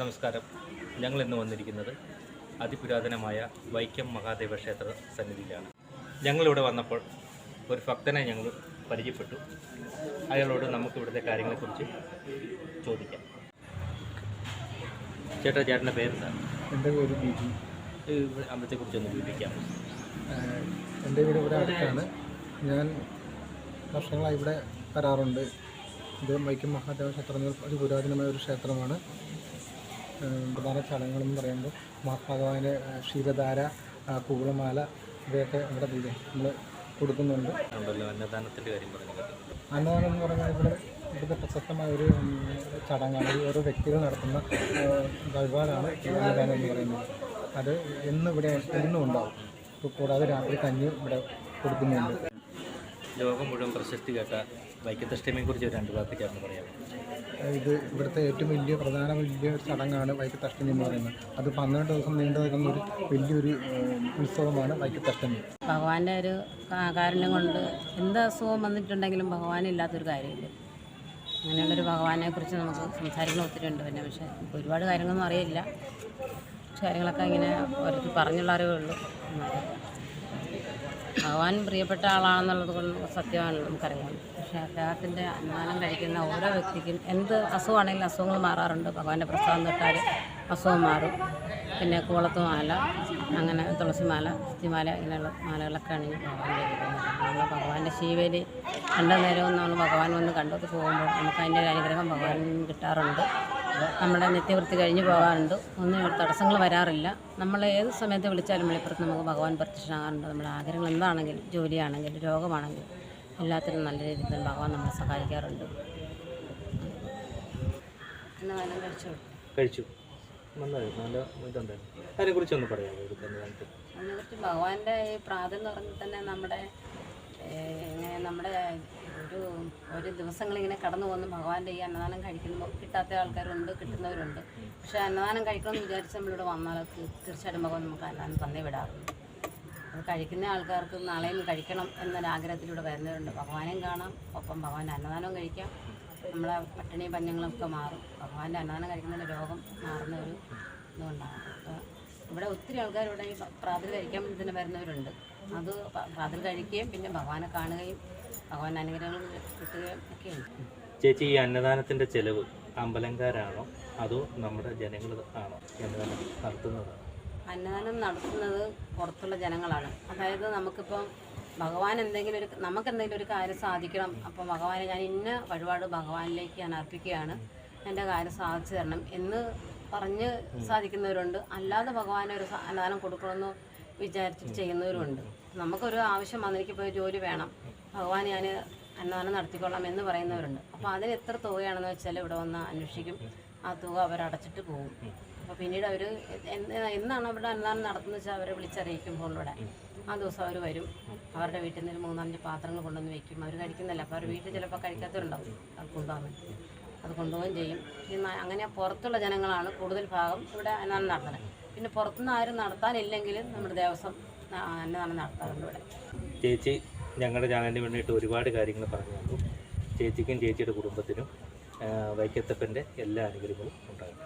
നമസ്കാരം. ഞങ്ങൾ ഇന്ന് വന്നിരിക്കുന്നത് അതിപുരാതനമായ വൈക്കം മഹാദേവ ക്ഷേത്ര സന്നിധിയിലാണ്. ഞങ്ങളിവിടെ വന്നപ്പോൾ ഒരു ഭക്തനെ ഞങ്ങൾ പരിചയപ്പെട്ടു. അയാളോട് നമുക്ക് ഇവിടുത്തെ കാര്യങ്ങളെക്കുറിച്ച് ചോദിക്കാം. ചേട്ടാ ചേട്ടന്റെ പേരെന്താണ്? എന്റെ പേര് ബിജു. അമ്പലത്തെക്കുറിച്ചൊന്ന് വിവരിക്കാം. എന്റെ വീട് ഇവിടെ അടുത്താണ്. ഞാൻ വർഷങ്ങളായി ഇവിടെ വരാറുണ്ട്. ഇത് വൈക്കം മഹാദേവ ക്ഷേത്രം ഒരു പുരാതനമായ ഒരു ക്ഷേത്രമാണ്. പ്രധാന ചടങ്ങുകളെന്ന് പറയുമ്പോൾ മഹാഭഗവാന് ക്ഷീരധാര കൂളമാല ഇവയൊക്കെ ഇവിടെ പൂജ നമ്മൾ കൊടുക്കുന്നുണ്ട്. അന്നദാനത്തിന്റെ കാര്യം പറഞ്ഞു അന്നദാനം എന്ന് പറഞ്ഞാൽ ഇവിടെ ഇവിടുത്തെ പ്രശസ്തമായ ഒരു ചടങ്ങാണ്. ഓരോ വ്യക്തികൾ നടത്തുന്ന വഴിപാടാണ് അന്നദാനം എന്ന് പറയുന്നത്. അത് എന്നും ഇവിടെ എന്നും ഉണ്ടാവും. ഇപ്പോൾ കൂടാതെ രാത്രി കഞ്ഞി ഇവിടെ കൊടുക്കുന്നുണ്ട്. ലോകം മുഴുവൻ പ്രശസ്തി കേട്ട വൈക്കത്തഷ്ടമിയെക്കുറിച്ച് ഒരു രണ്ട് വാക്ക് ചേർന്ന് പറയാം. ഇത് ഇവിടുത്തെ ഏറ്റവും വലിയ പ്രധാന വലിയ ചടങ്ങാണ് വൈക്കത്തഷ്ടമി എന്ന് പറയുന്നത്. അത് പന്ത്രണ്ട് ദിവസം നീണ്ടു നിൽക്കുന്ന ഒരു വലിയൊരു ഉത്സവമാണ് വൈക്കത്തഷ്ടമി ഭഗവാന്റെ ഒരു കാരണം കാരുണ്യം കൊണ്ട് എന്ത് അസുഖം വന്നിട്ടുണ്ടെങ്കിലും ഭഗവാനില്ലാത്തൊരു കാര്യമില്ല. അങ്ങനെയുള്ളൊരു ഭഗവാനെ കുറിച്ച് നമുക്ക് സംസാരിക്കണം ഒത്തിരി ഉണ്ട് പിന്നെ. പക്ഷേ ഒരുപാട് കാര്യങ്ങളൊന്നും അറിയില്ല. കാര്യങ്ങളൊക്കെ ഇങ്ങനെ ഓരോരുത്തർ പറഞ്ഞുള്ള അറിവേ ഉള്ളൂ. എന്നാലും ഭഗവാൻ പ്രിയപ്പെട്ട ആളാണെന്നുള്ളത് കൊണ്ട് സത്യമാണ് നമുക്കറിയാം. പക്ഷേ അദ്ദേഹത്തിന്റെ അന്നാനം കഴിക്കുന്ന ഓരോ വ്യക്തിക്കും എന്ത് അസുഖമാണെങ്കിലും അസുഖങ്ങൾ മാറാറുണ്ട്. ഭഗവാന്റെ പ്രസാദം തൊട്ടാൽ അസുഖം മാറും. പിന്നെ കൂളത്ത് മാല അങ്ങനെ തുളസിമാല മാല സ്ഥിതിമാല ഇങ്ങനെയുള്ള മാലകളൊക്കെ അണിഞ്ഞ് ഭഗവാൻ നമ്മൾ ഭഗവാന്റെ ശീവേലി രണ്ടു നേരവും നമ്മൾ ഭഗവാൻ വന്ന് കണ്ടൊക്കെ പോകുമ്പോൾ നമുക്ക് അതിന്റെ ഒരു അനുഗ്രഹം ഭഗവാൻ കിട്ടാറുണ്ട്. നമ്മുടെ നിത്യവൃത്തി കഴിഞ്ഞ് പോകാറുണ്ട്. ഒന്നും തടസ്സങ്ങൾ വരാറില്ല. നമ്മൾ ഏത് സമയത്ത് വിളിച്ചാലും വെളിപ്പുറത്ത് നമുക്ക് ഭഗവാൻ പ്രത്യക്ഷനാകാറുണ്ട്. നമ്മുടെ ആഗ്രഹങ്ങൾ എന്താണെങ്കിലും ജോലിയാണെങ്കിലും രോഗമാണെങ്കിലും എല്ലാത്തിനും നല്ല രീതിയിൽ തന്നെ ഭഗവാൻ നമ്മളെ സഹായിക്കാറുണ്ട്. കഴിച്ചു? ഇതുണ്ടായിരുന്നു. അതിനെക്കുറിച്ചൊന്ന് പറയാമോ? അതിനെക്കുറിച്ച് ഭഗവാന്റെ ഈ പ്രാതെന്ന് പറഞ്ഞാൽ തന്നെ നമ്മുടെ നമ്മുടെ ഒരു ഒരു ദിവസങ്ങളിങ്ങനെ കടന്നു പോകുന്ന. ഭഗവാന്റെ ഈ അന്നദാനം കഴിക്കുമ്പോൾ കിട്ടാത്ത ആൾക്കാരുണ്ട് കിട്ടുന്നവരുണ്ട്. പക്ഷേ അന്നദാനം കഴിക്കണമെന്ന് വിചാരിച്ച് നമ്മളിവിടെ വന്നാൽ തീർച്ചയായിട്ടും ഭഗവാൻ നമുക്ക് അന്നദാനം തന്നേ വിടാറുണ്ട്. അത് കഴിക്കുന്ന ആൾക്കാർക്ക് നാളെയും കഴിക്കണം എന്നൊരാഗ്രഹത്തിലൂടെ വരുന്നവരുണ്ട്. ഭഗവാനെയും കാണാം ഒപ്പം ഭഗവാന്റെ അന്നദാനവും കഴിക്കാം. നമ്മളെ പട്ടിണി പഞ്ഞങ്ങളൊക്കെ മാറും. ഭഗവാന്റെ അന്നദാനം കഴിക്കുന്നതിന്റെ രോഗം മാറുന്ന ഒരു ഇതുകൊണ്ടാണ്. അപ്പോൾ ഇവിടെ ഒത്തിരി ആൾക്കാർ ഇവിടെ ഈ പ്രാതൽ കഴിക്കാൻ തന്നെ വരുന്നവരുണ്ട്. അത് പ്രാതൽ കഴിക്കുകയും പിന്നെ ഭഗവാനെ കാണുകയും അനുഗ്രഹങ്ങൾ കിട്ടുകയും ചേച്ചി ഈ അന്നദാനത്തിന്റെ ചെലവ് അമ്പലംകാരാണോ? അതോ നമ്മുടെ ജനങ്ങൾ ആണോ അന്നദാനം നടത്തുന്നത്? അന്നദാനം നടത്തുന്നത് പുറത്തുള്ള ജനങ്ങളാണ്. അതായത് നമുക്കിപ്പം ഭഗവാൻ എന്തെങ്കിലും ഒരു നമുക്ക് എന്തെങ്കിലും ഒരു കാര്യം സാധിക്കണം. അപ്പോൾ ഭഗവാനെ ഞാൻ ഇന്ന വഴിപാട് ഭഗവാനിലേക്ക് ഞാൻ അർപ്പിക്കുകയാണ്. എന്റെ കാര്യം സാധിച്ചു തരണം എന്ന് പറഞ്ഞ് സാധിക്കുന്നവരുണ്ട്. അല്ലാതെ ഭഗവാനെ ഒരു അന്നദാനം കൊടുക്കണമെന്ന് വിചാരിച്ചിട്ട് ചെയ്യുന്നവരുണ്ട്. നമുക്കൊരു ആവശ്യം വന്നിരിക്കുമ്പോൾ ജോലി വേണം. ഭഗവാൻ ഞാൻ അന്നദാനം നടത്തിക്കൊള്ളാം എന്ന് പറയുന്നവരുണ്ട്. അപ്പോൾ അതിന് എത്ര തുകയാണെന്ന് വെച്ചാൽ ഇവിടെ വന്ന് അന്വേഷിക്കും. ആ തുക അവരടച്ചിട്ട് പോകും. അപ്പോൾ പിന്നീട് അവർ എന്നാണ് അവരുടെ അന്നദാനം നടത്തുന്നത് വെച്ചാൽ അവരെ വിളിച്ചറിയിക്കുമ്പോൾ ഇവിടെ ആ ദിവസം അവർ വരും. അവരുടെ വീട്ടിൽ നിന്ന് മൂന്നാലഞ്ച് പാത്രങ്ങൾ കൊണ്ടുവന്ന് വെക്കും. അവർ കഴിക്കുന്നില്ല അപ്പോൾ അവർ വീട്ടിൽ ചിലപ്പോൾ കഴിക്കാത്തവരുണ്ടാവും. അത് കൊണ്ടുപോകാൻ അത് കൊണ്ടുപോവുകയും ചെയ്യും. അങ്ങനെ പുറത്തുള്ള ജനങ്ങളാണ് കൂടുതൽ ഭാഗം ഇവിടെ അന്നദാനം നടത്തുന്നത്. പിന്നെ പുറത്തുനിന്ന് ആരും നടത്താനില്ലെങ്കിൽ നമ്മുടെ ദേവസ്വം അന്നദാനം നടത്താറുണ്ട് ഇവിടെ. ചേച്ചി ഞങ്ങളുടെ ചാനലിന് വേണ്ടിയിട്ട് ഒരുപാട് കാര്യങ്ങൾ പറഞ്ഞു തന്നു. ചേച്ചിക്കും ചേച്ചിയുടെ കുടുംബത്തിനും വൈക്കത്തപ്പന്റെ എല്ലാ അനുഗ്രഹങ്ങളും ഉണ്ടാകും.